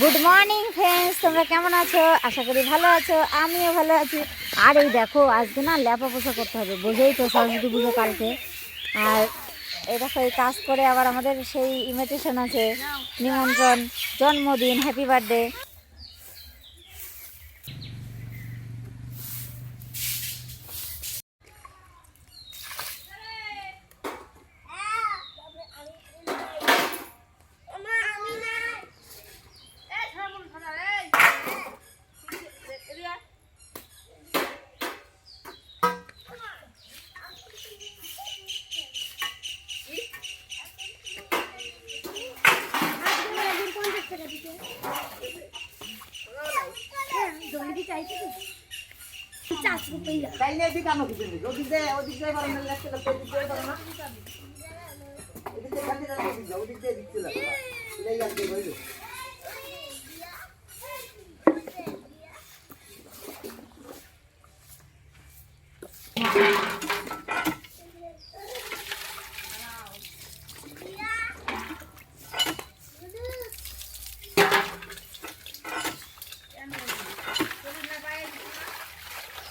Good morning friends তোমরা কেমন আছো? আশা করি ভালো আছো। আমিও ভালো আছি। আর এই দেখো, আজকে না ল্যাপা পোষা করতে হবে, বোঝেই তো সরস্বতী পুজো কালকে। আর এই দেখো, এই কাজ করে আবার আমাদের সেই ইমিটেশন আছে, নিমন্ত্রণ, জন্মদিন হ্যাপি বার্থডে তাই নিয়ে এদিকে আনো কিছু নেই ওদিক দিয়ে ওদিক দিয়ে পারো না লাগছে লাগছে ওদিক দিয়ে পারো না এদিক দিয়ে গাড়ি দাঁড়িয়ে ওদিক দিয়ে ওদিক দিয়ে দিচ্ছে লাগবে এই আর কি বইলো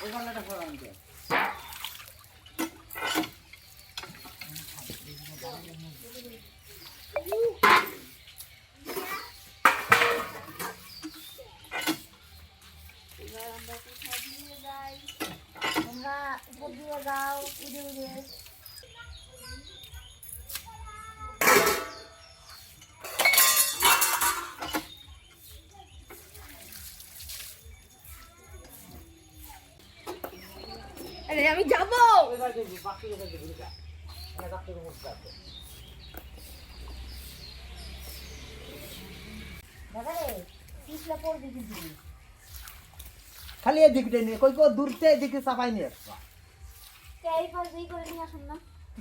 ওই গলাটা ফোড়া নিতে আমরা উপর দিয়ে যাও উড়ে পিছলা পড়বি কিন্তু। খালি এদিকটা নিয়ে কই কই দূরতে এদিকে চাপাই নিয়ে আসবা। এই করে নিয়ে আসুন না।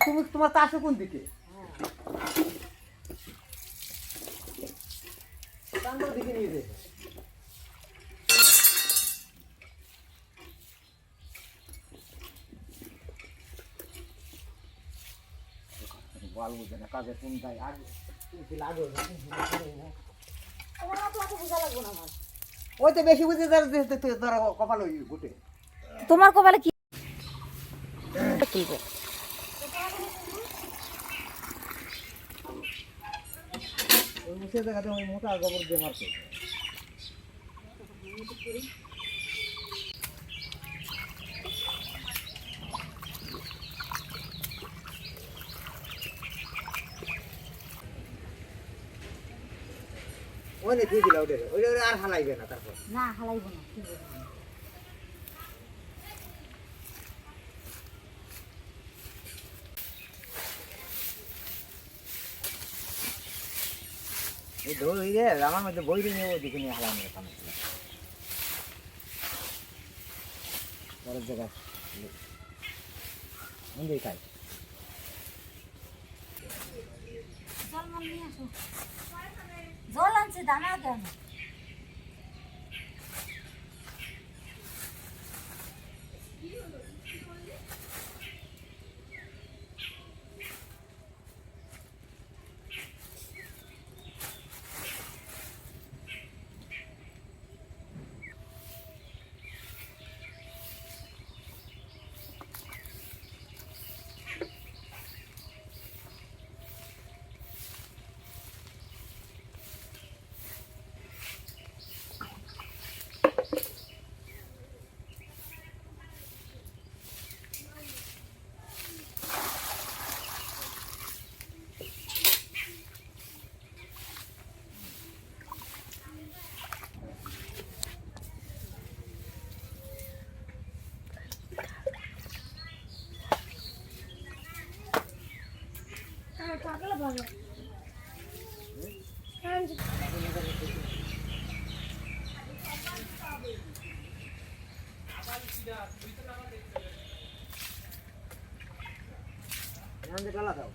তুমি তোমার তা আসো কোন দিকে? টাঙ্গর দিকে নিয়ে বল বুঝে না কাজে কোন যায় আগে। তুমি লাগে না তোমার অত অত বোঝা লাগবে না আমার। ওই তো বেশি বুঝে ধর ধর কপাল ওই গুটে তোমার কপালে কি ওই দেখাতে ওই মোটা গোবর দিয়ে মারতে। দিয়ে দিলা ওটা ওইটা আর হালাইবে না তারপর। না হালাইব না এই ধর ওই রে আমার মধ্যে বই নিয়ে ওই দিকে নিয়ে হালানো ওখানে। বড় জায়গা মন্দির খাই মাল নিয়ে আসো। জল আনছে দানা কেন মন্দির গালা দাও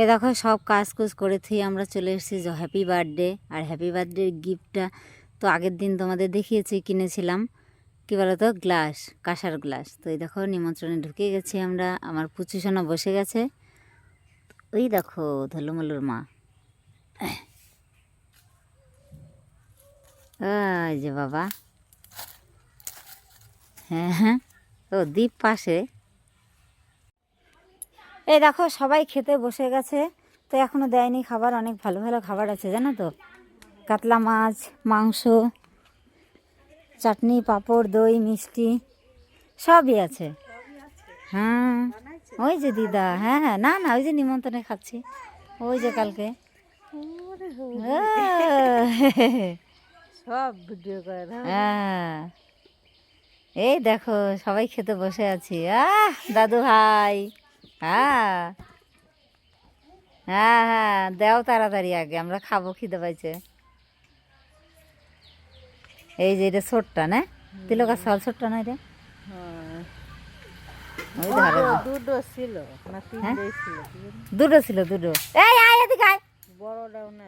এ দেখো, সব কাজ কুজ করে থুই আমরা চলে এসেছি হ্যাপি বার্থডে আর হ্যাপি বার্থডে গিফটটা তো আগের দিন তোমাদের দেখিয়েছি, কিনেছিলাম। কী বলো তো গ্লাস কাঁসার গ্লাস তো এই দেখো, নিমন্ত্রণে ঢুকে গেছি আমরা। আমার পুচু সোনা বসে গেছে। ওই দেখো, ধলুমলুর মা। যে বাবা। হ্যাঁ হ্যাঁ। ও, দ্বীপ পাশে। এই দেখো সবাই খেতে বসে গেছে। তো এখনও দেয়নি খাবার অনেক ভালো ভালো খাবার আছে জানো তো? কাতলা মাছ মাংস চাটনি পাঁপড় দই মিষ্টি সবই আছে। হ্যাঁ ওই যে দিদা হ্যাঁ হ্যাঁ না না ওই যে নিমন্ত্রণে খাচ্ছি। ওই যে কালকে। সব ভিডিও করে হ্যাঁ। এই দেখো সবাই খেতে বসে আছি। আহ দাদু ভাই। হ্যাঁ। হ্যাঁ হ্যাঁ দেও তাড়াতাড়ি আগে আমরা খাব খিদে পাইছে। এই যে এটা ছোট্টা না? তিলকা সাল ছোট্টা না এটা? ওই ধারে যে- দুটো ছিল হ্যাঁ? দুটো ছিল। দুটো এই আয় এদিকে আয়। বড়টাও না।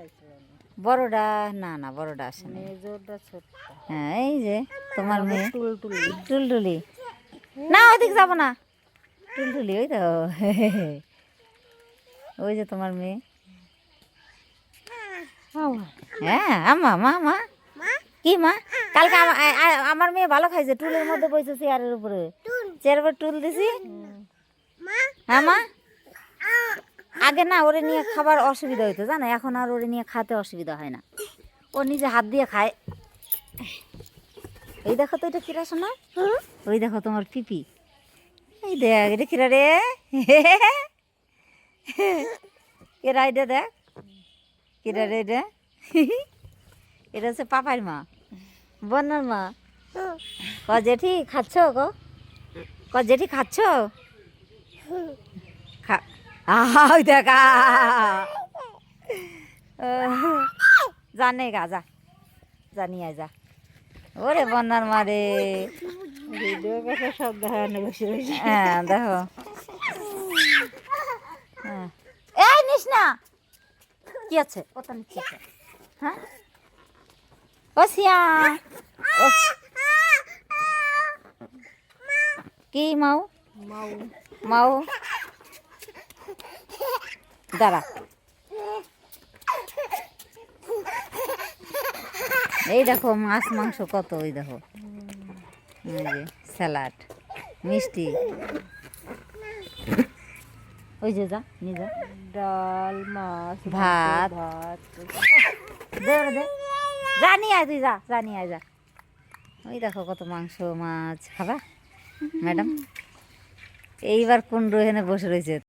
বড়টা না না বড়টা আসেনি হ্যাঁ এই যে তোমার মেয়ে। টুল টুল টুলটুলি না ওদিক যাব না। টুলটুলি ওই তো। ওই যে তোমার মেয়ে। হ্যাঁ আমা মা মা। কি, মা? কালকে আমার মেয়ে ভালো খাইছে, টুলের মধ্যে বসে চেয়ারের উপরে। চেয়ারের উপর টুল দিছি। হ্যাঁ মা? আগে না, ওরে নিয়ে খাবার অসুবিধা হইতো, জানো? এখন আর ওরে নিয়ে খাতে অসুবিধা হয় না। ও নিজে হাত দিয়ে খায়। এই দেখো তো এটা কিরা শোনা ওই দেখো তোমার পিপি। এই দেখ, এটা কিরা রে কেরা এটা দেখ। কিরা রে এটা? এটা হচ্ছে পাপার মা, বন্যার মা। ক, জেঠি, খাচ্ছ গো? ক, জেঠি, খাচ্ছ? আহ দেখা জানে গা, যা। জানি আয়, যা। ওরে বন্যার মারে ভিডিও হ্যাঁ দেখো। হ্যাঁ। এই নিস না কি আছে? ওটা নিচ্ছে হ্যাঁ? ও সিয়া। কি মাও মাউ। মাও দাঁড়া। এই দেখো মাছ মাংস কত ওই দেখো। যে স্যালাড মিষ্টি। ওই যে যা নিয়ে যা। ডাল মাছ ভাত। ভাত। দে দে জানি আয় তুই যা জানি আয় যা। ওই দেখো কত মাংস মাছ খাবা? ম্যাডাম এইবার কোন রোহেনে বসে রয়েছে।